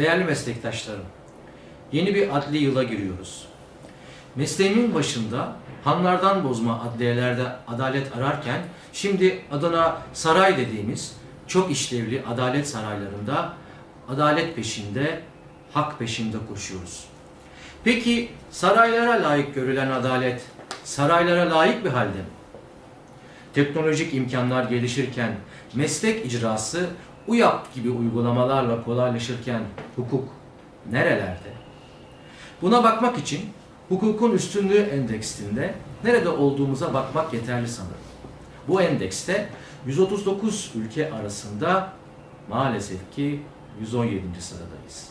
Değerli meslektaşlarım, yeni bir adli yıla giriyoruz. Mesleğimin başında hanlardan bozma adliyelerde adalet ararken şimdi adına saray dediğimiz çok işlevli adalet saraylarında adalet peşinde, hak peşinde koşuyoruz. Peki saraylara layık görülen adalet saraylara layık bir halde mi? Teknolojik imkanlar gelişirken meslek icrası UYAP gibi uygulamalarla kolaylaşırken hukuk nerelerde? Buna bakmak için hukukun üstünlüğü endeksinde nerede olduğumuza bakmak yeterli sanırım. Bu endekste 139 ülke arasında maalesef ki 117. sıradayız.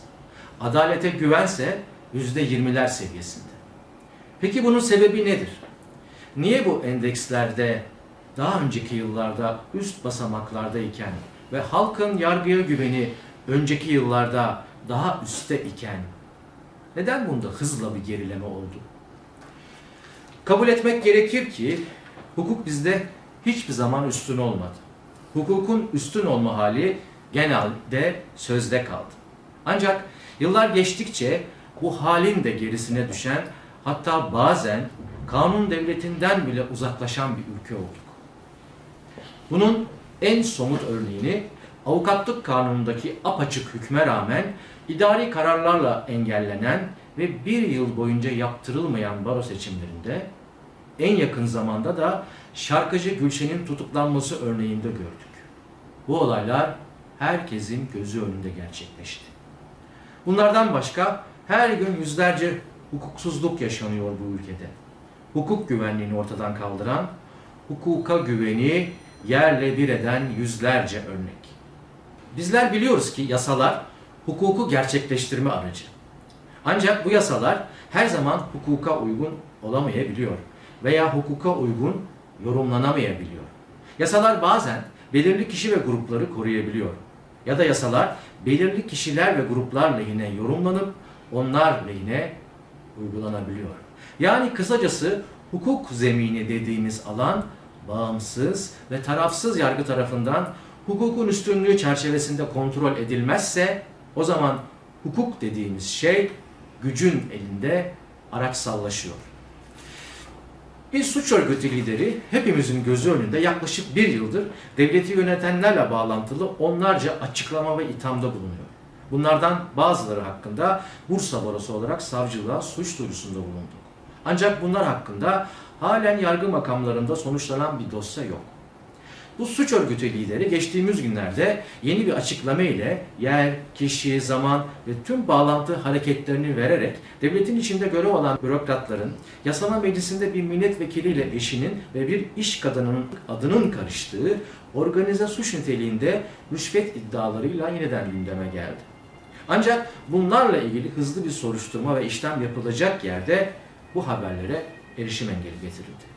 Adalete güvense %20'ler seviyesinde. Peki bunun sebebi nedir? Niye bu endekslerde daha önceki yıllarda üst basamaklardayken ve halkın yargıya güveni önceki yıllarda daha üstte iken neden bunda hızla bir gerileme oldu? Kabul etmek gerekir ki hukuk bizde hiçbir zaman üstün olmadı. Hukukun üstün olma hali genelde sözde kaldı. Ancak yıllar geçtikçe bu halin de gerisine düşen hatta bazen kanun devletinden bile uzaklaşan bir ülke olduk. Bunun en somut örneğini avukatlık kanunundaki apaçık hükme rağmen idari kararlarla engellenen ve bir yıl boyunca yaptırılmayan baro seçimlerinde en yakın zamanda da şarkıcı Gülşen'in tutuklanması örneğinde gördük. Bu olaylar herkesin gözü önünde gerçekleşti. Bunlardan başka her gün yüzlerce hukuksuzluk yaşanıyor bu ülkede. Hukuk güvenliğini ortadan kaldıran, hukuka güveni yerle bir eden yüzlerce örnek. Bizler biliyoruz ki yasalar hukuku gerçekleştirme aracı. Ancak bu yasalar her zaman hukuka uygun olamayabiliyor veya hukuka uygun yorumlanamayabiliyor. Yasalar bazen belirli kişi ve grupları koruyabiliyor. Ya da yasalar belirli kişiler ve gruplar lehine yorumlanıp onlar lehine uygulanabiliyor. Yani kısacası hukuk zemini dediğimiz alan bağımsız ve tarafsız yargı tarafından hukukun üstünlüğü çerçevesinde kontrol edilmezse o zaman hukuk dediğimiz şey gücün elinde araçsallaşıyor. Bir suç örgütü lideri hepimizin gözü önünde yaklaşık bir yıldır devleti yönetenlerle bağlantılı onlarca açıklama ve ithamda bulunuyor. Bunlardan bazıları hakkında Bursa Barosu olarak savcılığa suç duyurusunda bulunduk. Ancak bunlar hakkında halen yargı makamlarında sonuçlanan bir dosya yok. Bu suç örgütü lideri geçtiğimiz günlerde yeni bir açıklama ile yer, kişi, zaman ve tüm bağlantı hareketlerini vererek devletin içinde görev alan bürokratların yasama meclisinde bir milletvekiliyle eşinin ve bir iş kadınının adının karıştığı organize suç niteliğinde rüşvet iddialarıyla yeniden gündeme geldi. Ancak bunlarla ilgili hızlı bir soruşturma ve işlem yapılacak yerde bu haberlere erişim engeli getirildi.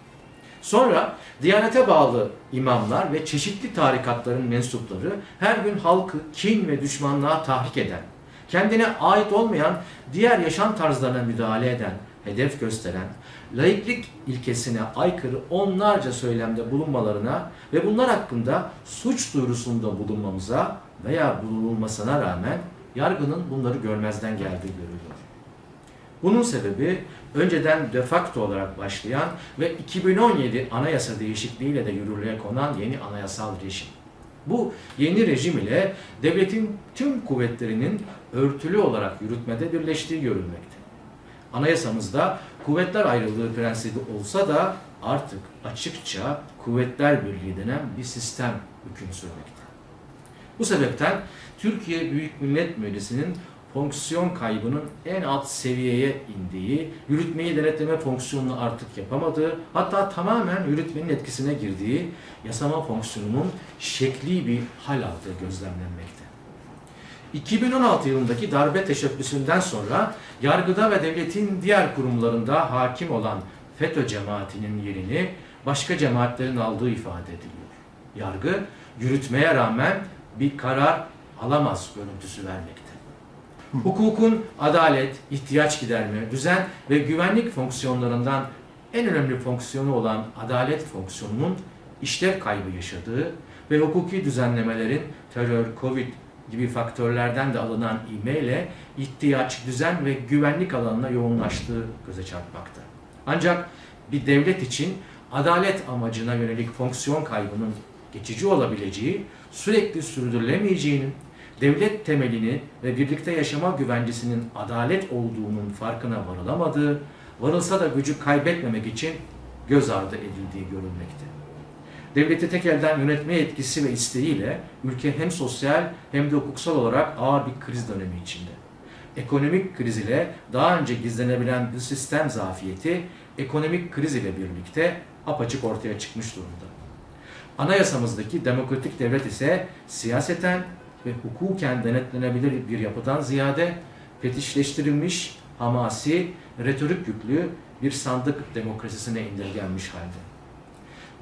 Sonra Diyanete bağlı imamlar ve çeşitli tarikatların mensupları her gün halkı kin ve düşmanlığa tahrik eden, kendine ait olmayan diğer yaşam tarzlarına müdahale eden, hedef gösteren, laiklik ilkesine aykırı onlarca söylemde bulunmalarına ve bunlar hakkında suç duyurusunda bulunmamıza veya bulunulmasına rağmen yargının bunları görmezden geldiği görülüyor. Bunun sebebi önceden de facto olarak başlayan ve 2017 anayasa değişikliğiyle de yürürlüğe konan yeni anayasal rejim. Bu yeni rejim ile devletin tüm kuvvetlerinin örtülü olarak yürütmede birleştiği görülmekte. Anayasamızda kuvvetler ayrılığı prensibi olsa da artık açıkça kuvvetler birliği denen bir sistem hüküm sürmekte. Bu sebepten Türkiye Büyük Millet Meclisi'nin fonksiyon kaybının en alt seviyeye indiği, yürütmeyi denetleme fonksiyonunu artık yapamadığı, hatta tamamen yürütmenin etkisine girdiği yasama fonksiyonunun şekli bir hal aldığı gözlemlenmekte. 2016 yılındaki darbe teşebbüsünden sonra yargıda ve devletin diğer kurumlarında hakim olan FETÖ cemaatinin yerini başka cemaatlerin aldığı ifade ediliyor. Yargı yürütmeye rağmen bir karar alamaz görüntüsü vermekte. Hukukun adalet, ihtiyaç giderme, düzen ve güvenlik fonksiyonlarından en önemli fonksiyonu olan adalet fonksiyonunun işlev kaybı yaşadığı ve hukuki düzenlemelerin terör, covid gibi faktörlerden de alınan ivmeyle ihtiyaç, düzen ve güvenlik alanına yoğunlaştığı göze çarpmakta. Ancak bir devlet için adalet amacına yönelik fonksiyon kaybının geçici olabileceği, sürekli sürdürülemeyeceğinin, devlet temelini ve birlikte yaşama güvencesinin adalet olduğunun farkına varılamadığı, varılsa da gücü kaybetmemek için göz ardı edildiği görülmekte. Devleti tek elden yönetme etkisi ve isteğiyle ülke hem sosyal hem de hukuksal olarak ağır bir kriz dönemi içinde. Ekonomik kriz ile daha önce gizlenebilen bir sistem zafiyeti ekonomik kriz ile birlikte apaçık ortaya çıkmış durumda. Anayasamızdaki demokratik devlet ise siyaseten ve hukuken denetlenebilir bir yapıdan ziyade fetişleştirilmiş, hamasi, retorik yüklü bir sandık demokrasisine indirgenmiş halde.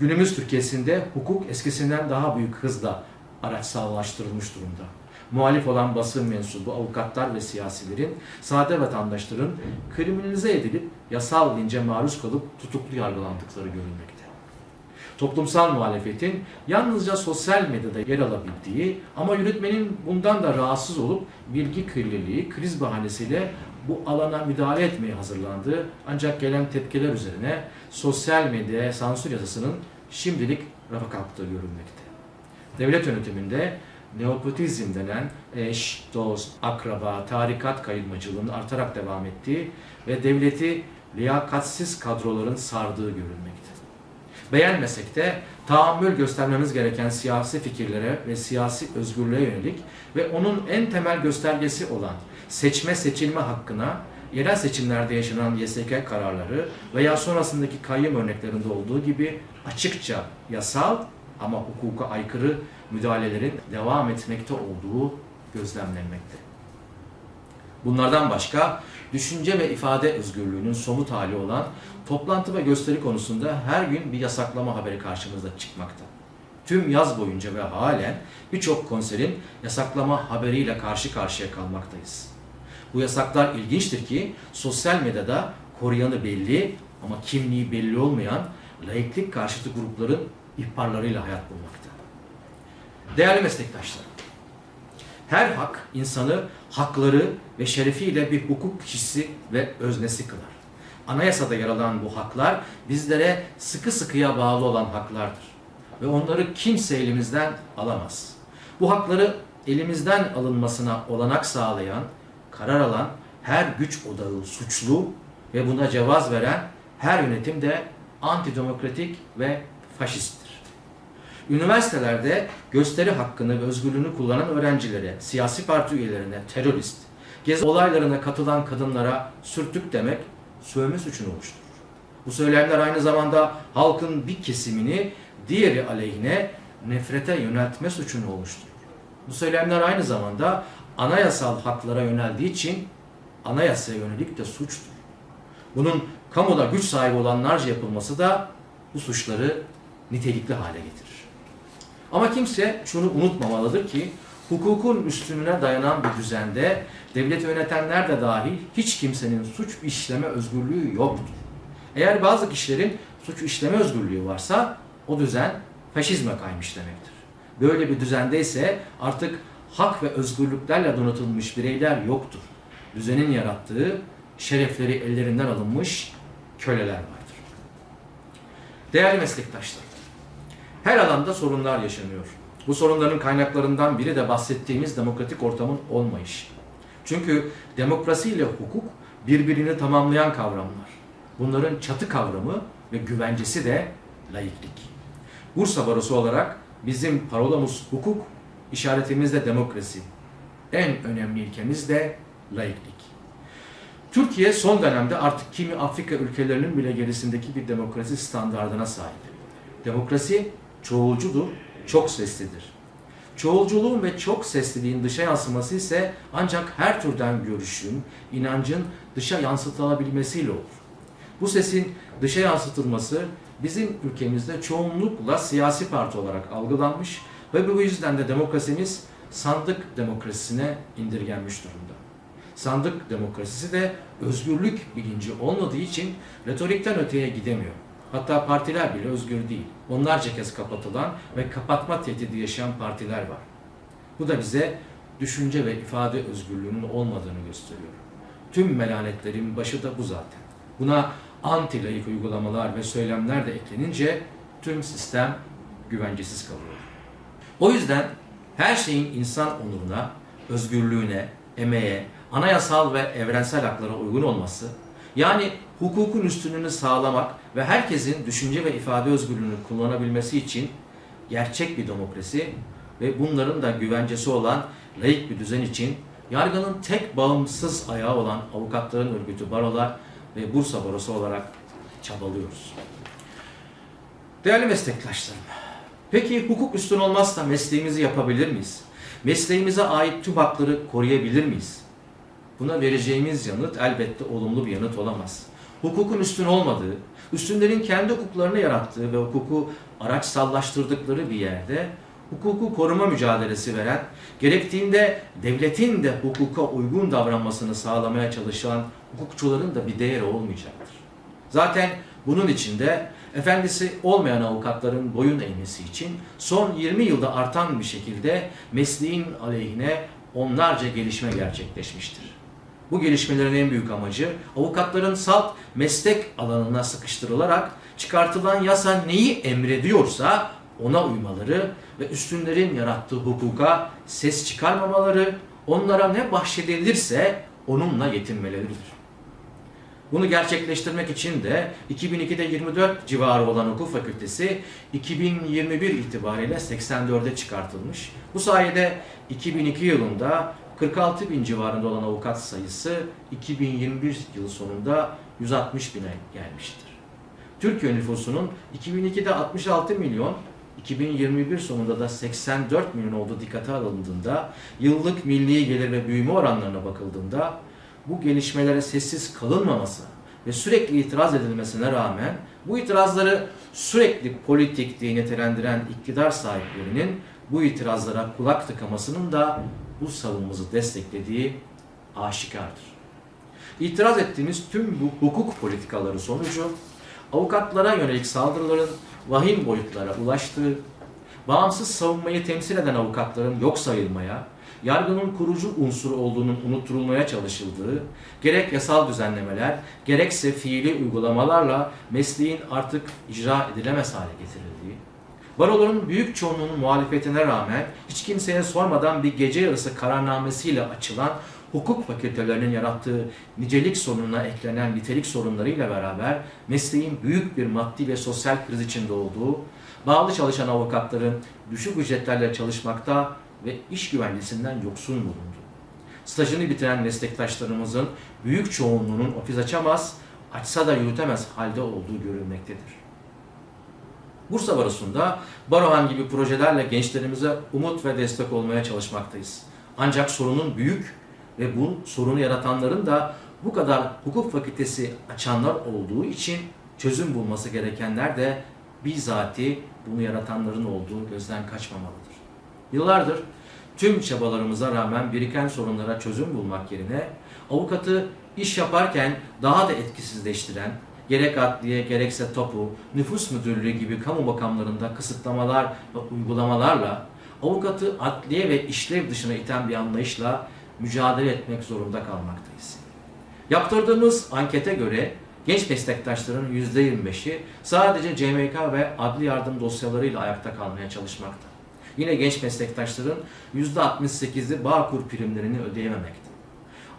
Günümüz Türkiye'sinde hukuk eskisinden daha büyük hızla araçsallaştırılmış durumda. Muhalif olan basın mensubu, avukatlar ve siyasilerin, sade vatandaşların kriminalize edilip yasal lince maruz kalıp tutuklu yargılandıkları görülmekte. Toplumsal muhalefetin yalnızca sosyal medyada yer alabildiği ama yürütmenin bundan da rahatsız olup bilgi kirliliği, kriz bahanesiyle bu alana müdahale etmeye hazırlandığı ancak gelen tepkiler üzerine sosyal medyaya sansür yasasının şimdilik rafa kalktığı görülmekte. Devlet yönetiminde neopotizm denen eş, dost, akraba, tarikat kayılmacılığının artarak devam ettiği ve devleti liyakatsiz kadroların sardığı görülmekte. Beğenmesek de tahammül göstermemiz gereken siyasi fikirlere ve siyasi özgürlüğe yönelik ve onun en temel göstergesi olan seçme seçilme hakkına yerel seçimlerde yaşanan YSK kararları veya sonrasındaki kayyum örneklerinde olduğu gibi açıkça yasal ama hukuka aykırı müdahalelerin devam etmekte olduğu gözlemlenmekte. Bunlardan başka düşünce ve ifade özgürlüğünün somut hali olan toplantı ve gösteri konusunda her gün bir yasaklama haberi karşımıza çıkmakta. Tüm yaz boyunca ve halen birçok konserin yasaklama haberiyle karşı karşıya kalmaktayız. Bu yasaklar ilginçtir ki sosyal medyada koruyanı belli ama kimliği belli olmayan laiklik karşıtı grupların ihbarlarıyla hayat bulmakta. Değerli meslektaşlar, her hak insanı hakları ve şerefiyle bir hukuk kişisi ve öznesi kılar. Anayasada yer alan bu haklar bizlere sıkı sıkıya bağlı olan haklardır. Ve onları kimse elimizden alamaz. Bu hakları elimizden alınmasına olanak sağlayan, karar alan her güç odağı suçlu ve buna cevaz veren her yönetim de antidemokratik ve faşisttir. Üniversitelerde gösteri hakkını ve özgürlüğünü kullanan öğrencilere, siyasi parti üyelerine terörist, gezi olaylarına katılan kadınlara sürtük demek sövme suçunu oluşturur. Bu söylemler aynı zamanda halkın bir kesimini diğeri aleyhine nefrete yöneltme suçunu oluşturur. Bu söylemler aynı zamanda anayasal haklara yöneldiği için anayasaya yönelik de suçtur. Bunun kamuda güç sahibi olanlarca yapılması da bu suçları nitelikli hale getirir. Ama kimse şunu unutmamalıdır ki hukukun üstünlüğüne dayanan bir düzende devleti yönetenler de dahil hiç kimsenin suç işleme özgürlüğü yoktur. Eğer bazı kişilerin suç işleme özgürlüğü varsa o düzen faşizme kaymış demektir. Böyle bir düzende ise artık hak ve özgürlüklerle donatılmış bireyler yoktur. Düzenin yarattığı şerefleri ellerinden alınmış köleler vardır. Değerli meslektaşlar, her alanda sorunlar yaşanıyor. Bu sorunların kaynaklarından biri de bahsettiğimiz demokratik ortamın olmayışı. Çünkü demokrasi ile hukuk birbirini tamamlayan kavramlar. Bunların çatı kavramı ve güvencesi de laiklik. Bursa Barosu olarak bizim parolamız hukuk, işaretimiz de demokrasi. En önemli ilkemiz de laiklik. Türkiye son dönemde artık kimi Afrika ülkelerinin bile gerisindeki bir demokrasi standardına sahip. Demokrasi çoğulcudur, çok seslidir. Çoğulculuğun ve çok sesliliğin dışa yansıması ise ancak her türden görüşün, inancın dışa yansıtılabilmesiyle olur. Bu sesin dışa yansıtılması bizim ülkemizde çoğunlukla siyasi parti olarak algılanmış ve bu yüzden de demokrasimiz sandık demokrasisine indirgenmiş durumda. Sandık demokrasisi de özgürlük bilinci olmadığı için retorikten öteye gidemiyor. Hatta partiler bile özgür değil. Onlarca kez kapatılan ve kapatma tehdidi yaşayan partiler var. Bu da bize düşünce ve ifade özgürlüğünün olmadığını gösteriyor. Tüm melanetlerin başı da bu zaten. Buna anti layık uygulamalar ve söylemler de eklenince tüm sistem güvencesiz kalıyor. O yüzden her şeyin insan onuruna, özgürlüğüne, emeğe, anayasal ve evrensel haklara uygun olması, yani hukukun üstünlüğünü sağlamak ve herkesin düşünce ve ifade özgürlüğünü kullanabilmesi için gerçek bir demokrasi ve bunların da güvencesi olan layık bir düzen için yargının tek bağımsız ayağı olan avukatların örgütü barolar ve Bursa Barosu olarak çabalıyoruz. Değerli meslektaşlarım, peki hukuk üstün olmazsa mesleğimizi yapabilir miyiz? Mesleğimize ait tüm hakları koruyabilir miyiz? Buna vereceğimiz yanıt elbette olumlu bir yanıt olamaz. Hukukun üstün olmadığı, üstünlerin kendi hukuklarını yarattığı ve hukuku araçsallaştırdıkları bir yerde hukuku koruma mücadelesi veren, gerektiğinde devletin de hukuka uygun davranmasını sağlamaya çalışan hukukçuların da bir değeri olmayacaktır. Zaten bunun içinde efendisi olmayan avukatların boyun eğmesi için son 20 yılda artan bir şekilde mesleğin aleyhine onlarca gelişme gerçekleşmiştir. Bu gelişmelerin en büyük amacı avukatların salt meslek alanına sıkıştırılarak çıkartılan yasa neyi emrediyorsa ona uymaları ve üstünlerin yarattığı hukuka ses çıkarmamaları, onlara ne bahşedilirse onunla yetinmeleridir. Bunu gerçekleştirmek için de 2002'de 24 civarı olan hukuk fakültesi 2021 itibariyle 84'e çıkartılmış. Bu sayede 2002 yılında 46 bin civarında olan avukat sayısı 2021 yılı sonunda 160 bine gelmiştir. Türkiye nüfusunun 2002'de 66 milyon, 2021 sonunda da 84 milyon olduğu dikkate alındığında, yıllık milli gelir ve büyüme oranlarına bakıldığında bu gelişmelere sessiz kalınmaması ve sürekli itiraz edilmesine rağmen bu itirazları sürekli politik diye nitelendiren iktidar sahiplerinin bu itirazlara kulak tıkamasının da bu savunmamızı desteklediği aşikardır. İtiraz ettiğimiz tüm bu hukuk politikaları sonucu avukatlara yönelik saldırıların vahim boyutlara ulaştığı, bağımsız savunmayı temsil eden avukatların yok sayılmaya, yargının kurucu unsuru olduğunun unutturulmaya çalışıldığı, gerek yasal düzenlemeler, gerekse fiili uygulamalarla mesleğin artık icra edilemez hale getirildiği, baroların büyük çoğunluğunun muhalefetine rağmen hiç kimseye sormadan bir gece yarısı kararnamesiyle açılan hukuk fakültelerinin yarattığı nicelik sorununa eklenen nitelik sorunlarıyla beraber mesleğin büyük bir maddi ve sosyal kriz içinde olduğu, bağlı çalışan avukatların düşük ücretlerle çalışmakta ve iş güvencesinden yoksun bulundu. Stajını bitiren meslektaşlarımızın büyük çoğunluğunun ofis açamaz, açsa da yürütemez halde olduğu görülmektedir. Bursa Barosu'nda Barohan gibi projelerle gençlerimize umut ve destek olmaya çalışmaktayız. Ancak sorunun büyük ve bu sorunu yaratanların da bu kadar hukuk fakültesi açanlar olduğu için çözüm bulması gerekenler de bizatihi bunu yaratanların olduğu gözden kaçmamalıdır. Yıllardır tüm çabalarımıza rağmen biriken sorunlara çözüm bulmak yerine avukatı iş yaparken daha da etkisizleştiren, gerek adliye gerekse topu, nüfus müdürlüğü gibi kamu makamlarında kısıtlamalar ve uygulamalarla avukatı adliye ve işlev dışına iten bir anlayışla mücadele etmek zorunda kalmaktayız. Yaptırdığımız ankete göre genç meslektaşların %25'i sadece CMK ve adli yardım dosyalarıyla ayakta kalmaya çalışmakta. Yine genç meslektaşların %68'i Bağkur primlerini ödeyememekte.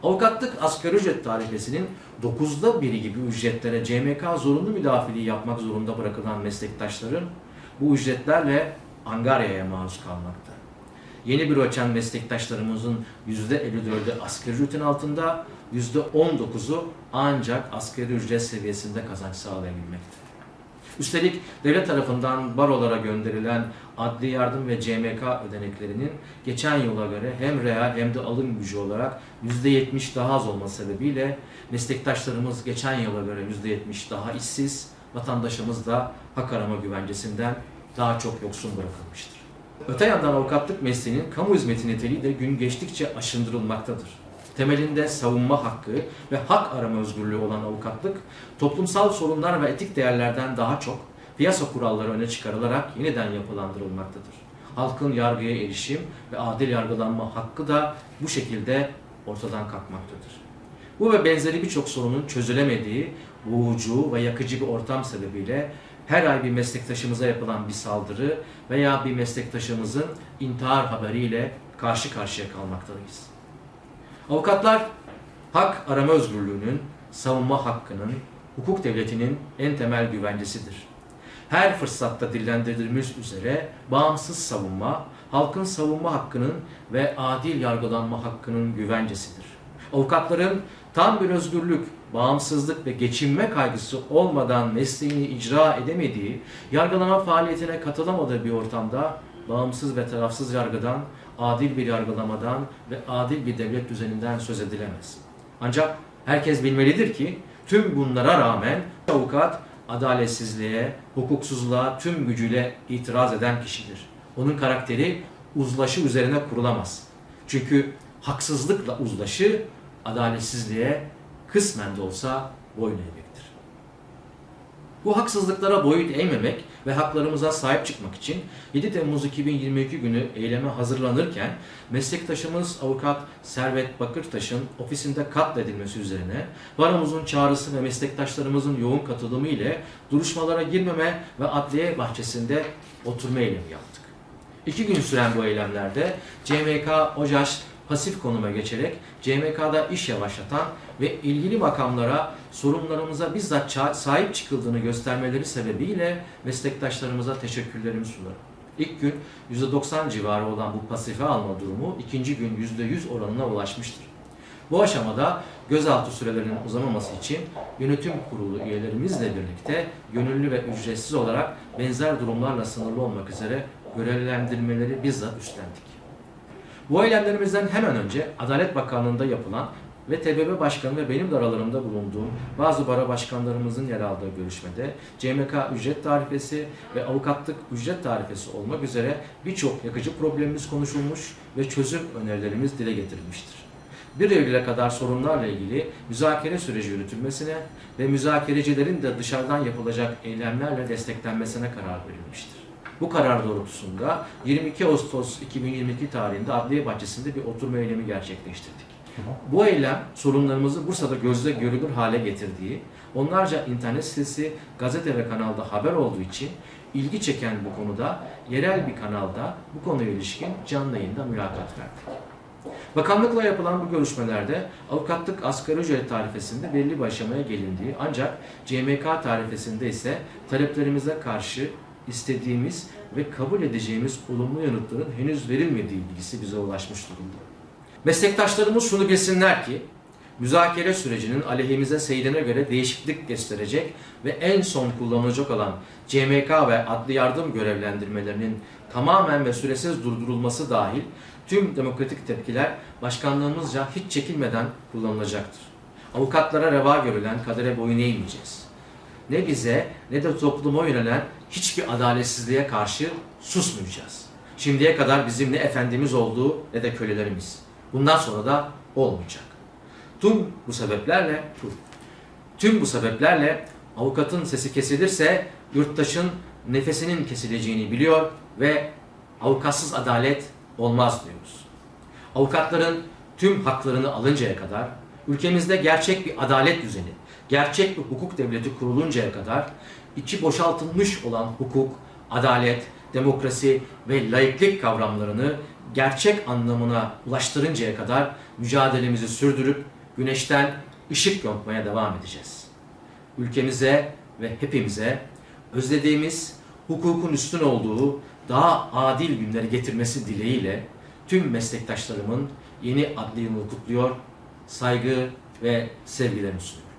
Avukatlık asgari ücret tarifesinin 9'da biri gibi ücretlere CMK zorunlu müdafiliği yapmak zorunda bırakılan meslektaşların bu ücretlerle angaryaya maruz kalmakta. Yeni büro açan meslektaşlarımızın %54'ü asgari ücretin altında, %19'u ancak asgari ücret seviyesinde kazanç sağlayabilmekte. Üstelik devlet tarafından barolara gönderilen adli yardım ve CMK ödeneklerinin geçen yıla göre hem reel hem de alım gücü olarak %70 daha az olması sebebiyle meslektaşlarımız geçen yıla göre %70 daha işsiz, vatandaşımız da hak arama güvencesinden daha çok yoksun bırakılmıştır. Öte yandan avukatlık mesleğinin kamu hizmeti niteliği de gün geçtikçe aşındırılmaktadır. Temelinde savunma hakkı ve hak arama özgürlüğü olan avukatlık, toplumsal sorunlar ve etik değerlerden daha çok piyasa kuralları öne çıkarılarak yeniden yapılandırılmaktadır. halkın yargıya erişim ve adil yargılanma hakkı da bu şekilde ortadan kalkmaktadır. Bu ve benzeri birçok sorunun çözülemediği boğucu ve yakıcı bir ortam sebebiyle her ay bir meslektaşımıza yapılan bir saldırı veya bir meslektaşımızın intihar haberiyle karşı karşıya kalmaktayız. Avukatlar hak arama özgürlüğünün, savunma hakkının, hukuk devletinin en temel güvencesidir. Her fırsatta dillendirdiğimiz üzere bağımsız savunma, halkın savunma hakkının ve adil yargılanma hakkının güvencesidir. Avukatların tam bir özgürlük, bağımsızlık ve geçinme kaygısı olmadan mesleğini icra edemediği, yargılama faaliyetine katılamadığı bir ortamda bağımsız ve tarafsız yargıdan, adil bir yargılamadan ve adil bir devlet düzeninden söz edilemez. Ancak herkes bilmelidir ki tüm bunlara rağmen avukat adaletsizliğe, hukuksuzluğa tüm gücüyle itiraz eden kişidir. Onun karakteri uzlaşı üzerine kurulamaz. Çünkü haksızlıkla uzlaşı adaletsizliğe kısmen de olsa boyun eğmektir. Bu haksızlıklara boyun eğmemek ve haklarımıza sahip çıkmak için 7 Temmuz 2022 günü eyleme hazırlanırken meslektaşımız avukat Servet Bakırtaş'ın ofisinde katledilmesi üzerine baronumuzun çağrısı ve meslektaşlarımızın yoğun katılımı ile duruşmalara girmeme ve adliye bahçesinde oturma eylemi yaptık. İki gün süren bu eylemlerde CMK OJAŞ pasif konuma geçerek CMK'da iş yavaşlatan ve ilgili makamlara sorunlarımıza bizzat sahip çıkıldığını göstermeleri sebebiyle meslektaşlarımıza teşekkürlerimi sunarım. İlk gün %90 civarı olan bu pasife alma durumu ikinci gün %100 oranına ulaşmıştır. Bu aşamada gözaltı sürelerinin uzamaması için yönetim kurulu üyelerimizle birlikte gönüllü ve ücretsiz olarak benzer durumlarla sınırlı olmak üzere görevlendirmeleri bizzat üstlendik. Bu eylemlerimizden hemen önce Adalet Bakanlığı'nda yapılan ve TBB Başkanı ve benim de aralarında bulunduğum bazı bara başkanlarımızın yer aldığı görüşmede CMK ücret tarifesi ve avukatlık ücret tarifesi olmak üzere birçok yakıcı problemimiz konuşulmuş ve çözüm önerilerimiz dile getirilmiştir. 1 Eylül'e kadar sorunlarla ilgili müzakere süreci yürütülmesine ve müzakerecilerin de dışarıdan yapılacak eylemlerle desteklenmesine karar verilmiştir. Bu karar doğrultusunda 22 Ağustos 2022 tarihinde Adliye Bahçesi'nde bir oturma eylemi gerçekleştirdik. Bu eylem sorunlarımızı Bursa'da gözle görülür hale getirdiği, onlarca internet sitesi, gazete ve kanalda haber olduğu için ilgi çeken bu konuda yerel bir kanalda bu konuya ilişkin canlı yayında mülakat verdik. Bakanlıkla yapılan bu görüşmelerde avukatlık asgari ücret tarifesinde belli bir aşamaya gelindiği ancak CMK tarifesinde ise taleplerimize karşı istediğimiz ve kabul edeceğimiz olumlu yanıtların henüz verilmediği bilgisi bize ulaşmış durumda. Meslektaşlarımız şunu bilsinler ki, müzakere sürecinin aleyhimize seyrine göre değişiklik gösterecek ve en son kullanılacak olan CMK ve adli yardım görevlendirmelerinin tamamen ve süresiz durdurulması dahil tüm demokratik tepkiler başkanlığımızca hiç çekinmeden kullanılacaktır. Avukatlara reva görülen kadere boyun eğmeyeceğiz. Ne bize ne de topluma yönelen hiçbir adaletsizliğe karşı susmayacağız. Şimdiye kadar bizim ne efendimiz olduğu ne de kölelerimiz. Bundan sonra da olmayacak. Tüm bu sebeplerle tüm bu sebeplerle avukatın sesi kesilirse yurttaşın nefesinin kesileceğini biliyor ve avukatsız adalet olmaz diyoruz. Avukatların tüm haklarını alıncaya kadar ülkemizde gerçek bir adalet düzeni, gerçek bir hukuk devleti kuruluncaya kadar içi boşaltılmış olan hukuk, adalet, demokrasi ve laiklik kavramlarını gerçek anlamına ulaştırıncaya kadar mücadelemizi sürdürüp güneşten ışık yontmaya devam edeceğiz. Ülkemize ve hepimize özlediğimiz hukukun üstün olduğu daha adil günleri getirmesi dileğiyle tüm meslektaşlarımın yeni adli yılını kutluyor, saygı ve sevgilerimi sunuyorum.